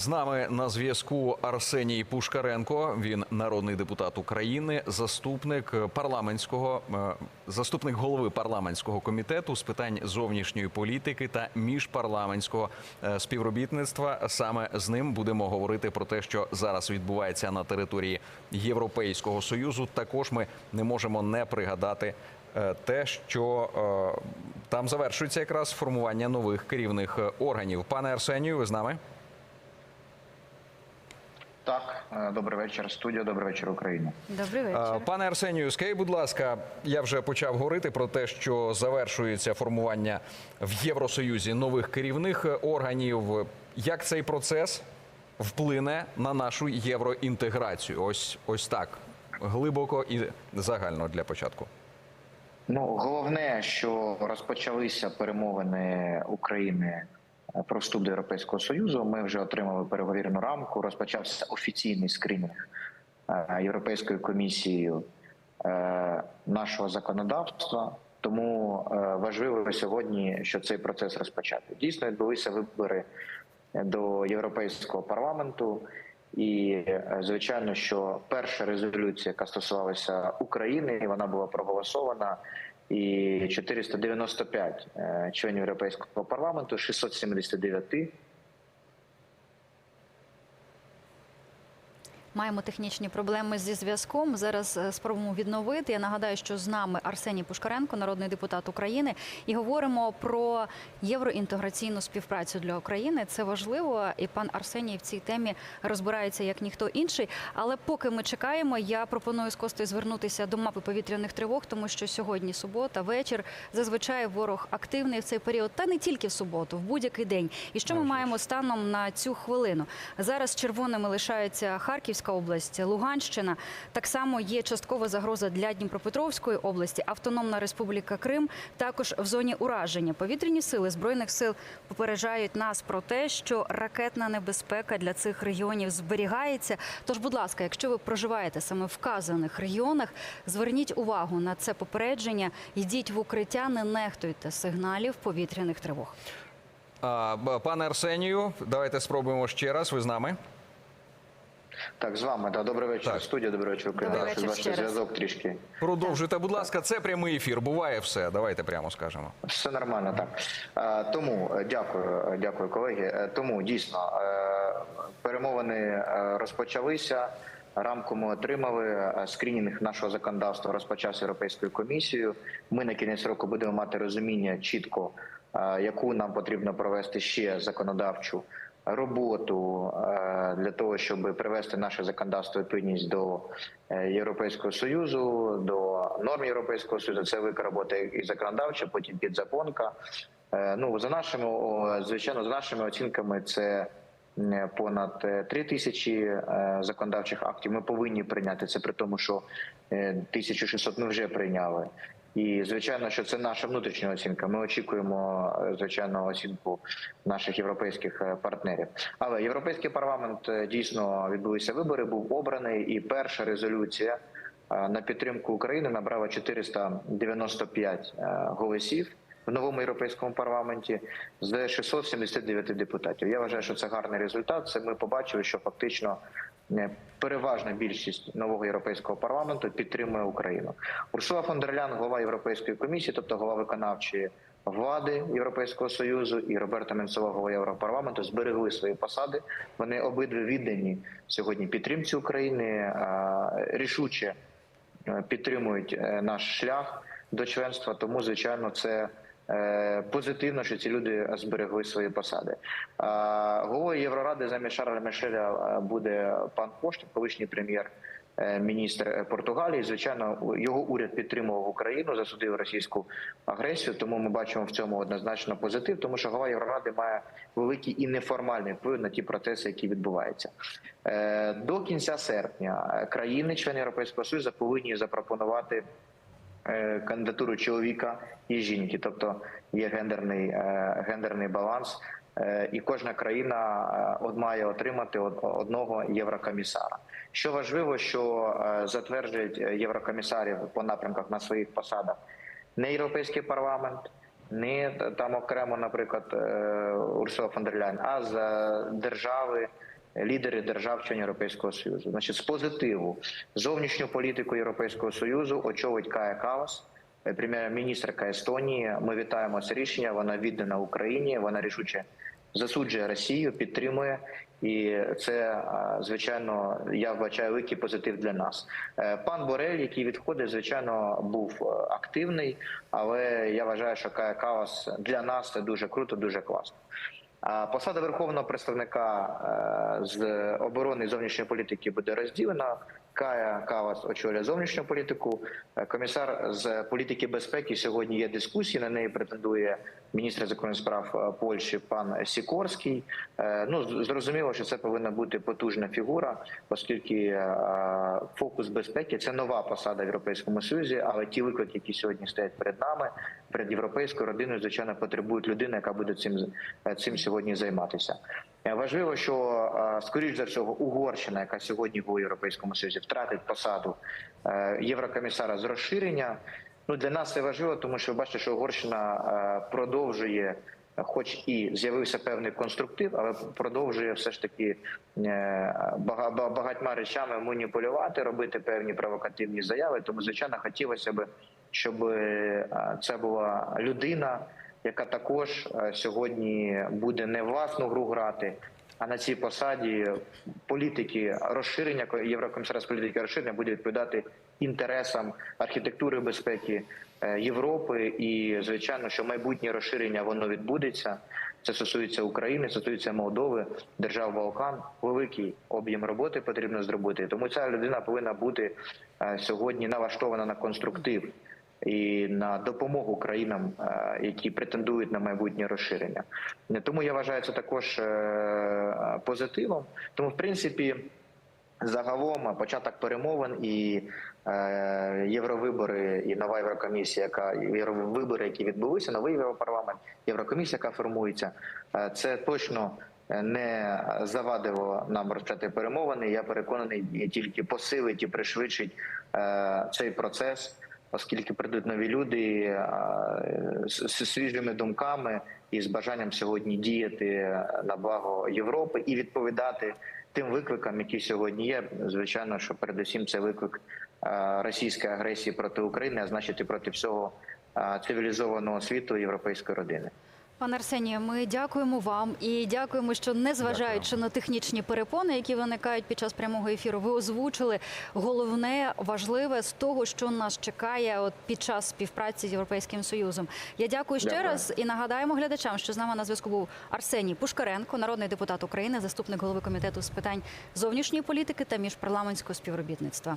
З нами на зв'язку Арсеній Пушкаренко. Він народний депутат України, заступник парламентського е, заступник голови парламентського комітету з питань зовнішньої політики та міжпарламентського е, співробітництва. Саме з ним будемо говорити про те, що зараз відбувається на території Європейського союзу. Також ми не можемо не пригадати е, те, що там завершується якраз формування нових керівних органів. Пане Арсенію, ви з нами? Так, е, добрий вечір, студія. Добрий вечір, Україна. Добрий Е, вечір. Пане Арсенію, скажіть, будь ласка, я вже почав говорити про те, що завершується формування в Євросоюзі нових керівних органів. Як цей процес вплине на нашу євроінтеграцію? Ось ось так глибоко і загально для початку. Ну головне, що розпочалися перемовини України е, про вступ до Європейського союзу. Ми вже отримали переговірну рамку. Розпочався офіційний скринінг е, Європейською комісією е, нашого законодавства. Тому е, важливо сьогодні, що цей процес розпочати. Дійсно відбулися вибори до Європейського парламенту. І звичайно, що перша резолюція, яка стосувалася України, вона була проголосована. І 495 е, членів Європейського парламенту, 679 Маємо технічні проблеми зі зв'язком. Зараз е, спробуємо відновити. Я нагадаю, що з нами Арсеній Пушкаренко, народний депутат України, і говоримо про євроінтеграційну співпрацю для України. Це важливо, і пан Арсеній в цій темі розбирається як ніхто інший. Але поки ми чекаємо, я пропоную з Костою звернутися до мапи повітряних тривог, тому що сьогодні субота, вечір. Зазвичай ворог активний в цей період, та не тільки в суботу, в будь-який день. І що ми маємо станом на цю хвилину? Зараз червоними лишаються Харківська область, Луганщина. Так само є часткова загроза для Дніпропетровської області, Автономна Республіка Крим також в зоні ураження. Повітряні сили збройних сил попереджають нас про те, що ракетна небезпека для цих регіонів зберігається. Тож, будь ласка, якщо ви проживаєте саме в вказаних регіонах, зверніть увагу на це попередження. Йдіть в укриття, не нехтуйте сигналів повітряних тривог. Пане Арсенію, давайте спробуємо ще раз. Ви з нами? Так, з вами да, добрий вечір. Так. Студія, добрий вечір, Добрий вечір ваш ще раз. зв'язок трішки. Продовжуйте, будь ласка, це прямий ефір. Буває все. Давайте прямо скажемо. Все нормально, так Е, тому е, дякую, е, дякую, колеги. Тому дійсно перемовини розпочалися. Рамку ми отримали. Скрінінг нашого законодавства розпочався Європейською комісією. Ми на кінець року будемо мати розуміння чітко, яку нам потрібно провести ще законодавчу роботу е, для того, щоб привести наше законодавство відповідність до е, Європейського союзу, до норм Європейського союзу. Це велика робота і законодавча, потім підзаконка. Е, Ну за нашими звичайно, за нашими оцінками, це понад три тисячі законодавчих актів. Ми повинні прийняти це при тому, що е, 1600 ми вже прийняли. І звичайно, що це наша внутрішня оцінка. Ми очікуємо е, звичайно оцінку наших європейських е, партнерів. Але європейський парламент е, дійсно відбулися вибори, був обраний, і перша резолюція на підтримку України набрала 495 е, голосів в новому європейському парламенті з 679 депутатів. Я вважаю, що це гарний результат. Це ми побачили, що фактично переважна більшість нового європейського парламенту підтримує Україну. Урсула фон дер Лян, голова Європейської комісії, тобто голова виконавчої влади Європейського союзу, і Роберта Менцова, голова Європарламенту, зберегли свої посади. Вони обидві віддані сьогодні підтримці України е, рішуче е, підтримують е, наш шлях до членства. Тому, звичайно, це е, позитивно, що ці люди зберегли свої посади. Е, Головою Євроради замість Шарля Мішеля е, буде пан Кошт, колишній прем'єр. е, Міністр е, Португалії, звичайно, його уряд підтримував Україну, засудив російську агресію. Тому ми бачимо в цьому однозначно позитив, тому що голова Євроради має великий і неформальний вплив на ті процеси, які відбуваються. Е, До кінця серпня е, країни, члени Європейського Союзу, повинні запропонувати е, кандидатуру чоловіка і жінки, тобто є гендерний, е, гендерний баланс. Е, І кожна країна е, має отримати одного єврокомісара. Що важливо, що е, затверджують е, єврокомісарів по напрямках на своїх посадах не європейський парламент, не там окремо, наприклад, е, Урсула фон дер Ляйн, а з держави лідери держав-членів Європейського Союзу. Значить, з позитиву зовнішню політику Європейського Союзу очолить Кая Калас, е, прем'єр-міністрка Естонії. Ми вітаємо це рішення. Вона віддана Україні. Вона рішуче засуджує Росію, підтримує. І це звичайно я вбачаю великий позитив для нас. Е, Пан Борель, який відходить, звичайно, був е, активний, але я вважаю, що Кая Калас для нас це дуже круто, дуже класно. Посада верховного представника е, з оборони і зовнішньої політики буде розділена. Кая Калас очолює зовнішню політику. Е, Комісар з політики безпеки сьогодні є дискусії. На неї претендує міністр закордонних справ е, Польщі пан Сікорський. Е, Ну зрозуміло, що це повинна бути потужна фігура, оскільки фокус безпеки це нова посада в Європейському Союзі. Але ті виклики, які сьогодні стоять перед нами, перед європейською родиною, звичайно, потребують людини, яка буде цим цим сьогодні займатися. Е, Важливо, що е, скоріш за всього Угорщина, яка сьогодні в Європейському Союзі, втратить посаду е, єврокомісара з розширення. Ну для нас це важливо, тому що ви бачите, що Угорщина продовжує. Хоч і з'явився певний конструктив, але продовжує все ж таки бага- ба- багатьма речами маніпулювати, робити певні провокативні заяви. Тому, звичайно, хотілося б, щоб це була людина, яка також е, сьогодні буде не власну гру грати, а на цій посаді політики розширення Єврокомісара політики розширення буде відповідати інтересам архітектури безпеки е, Європи. І звичайно, що майбутнє розширення воно відбудеться. Це стосується України, стосується Молдови, держав Балкан. Великий об'єм роботи потрібно зробити. Тому ця людина повинна бути е, сьогодні налаштована на конструктив і на допомогу країнам, е, які претендують на майбутнє розширення. Тому я вважаю це також е, позитивом. Тому, в принципі, загалом початок перемовин і е, євровибори, і нова єврокомісія, яка євровибори, які відбулися, новий європарламент, єврокомісія, яка формується, це точно. Не завадило нам розпочати перемовини. Я переконаний, тільки посилить і пришвидшить цей процес, оскільки прийдуть нові люди з, свіжими думками і з бажанням сьогодні діяти на благо Європи і відповідати тим викликам, які сьогодні є. Звичайно, що передусім це виклик російської агресії проти України, а значить і проти всього цивілізованого світу європейської родини. Пане Арсенію, ми дякуємо вам і дякуємо, що незважаючи на технічні перепони, які виникають під час прямого ефіру, ви озвучили головне важливе з того, що нас чекає от під час співпраці з Європейським Союзом. Я дякую ще Дякую. раз і нагадаємо глядачам, що з нами на зв'язку був Арсеній Пушкаренко, народний депутат України, заступник голови комітету з питань зовнішньої політики та міжпарламентського співробітництва.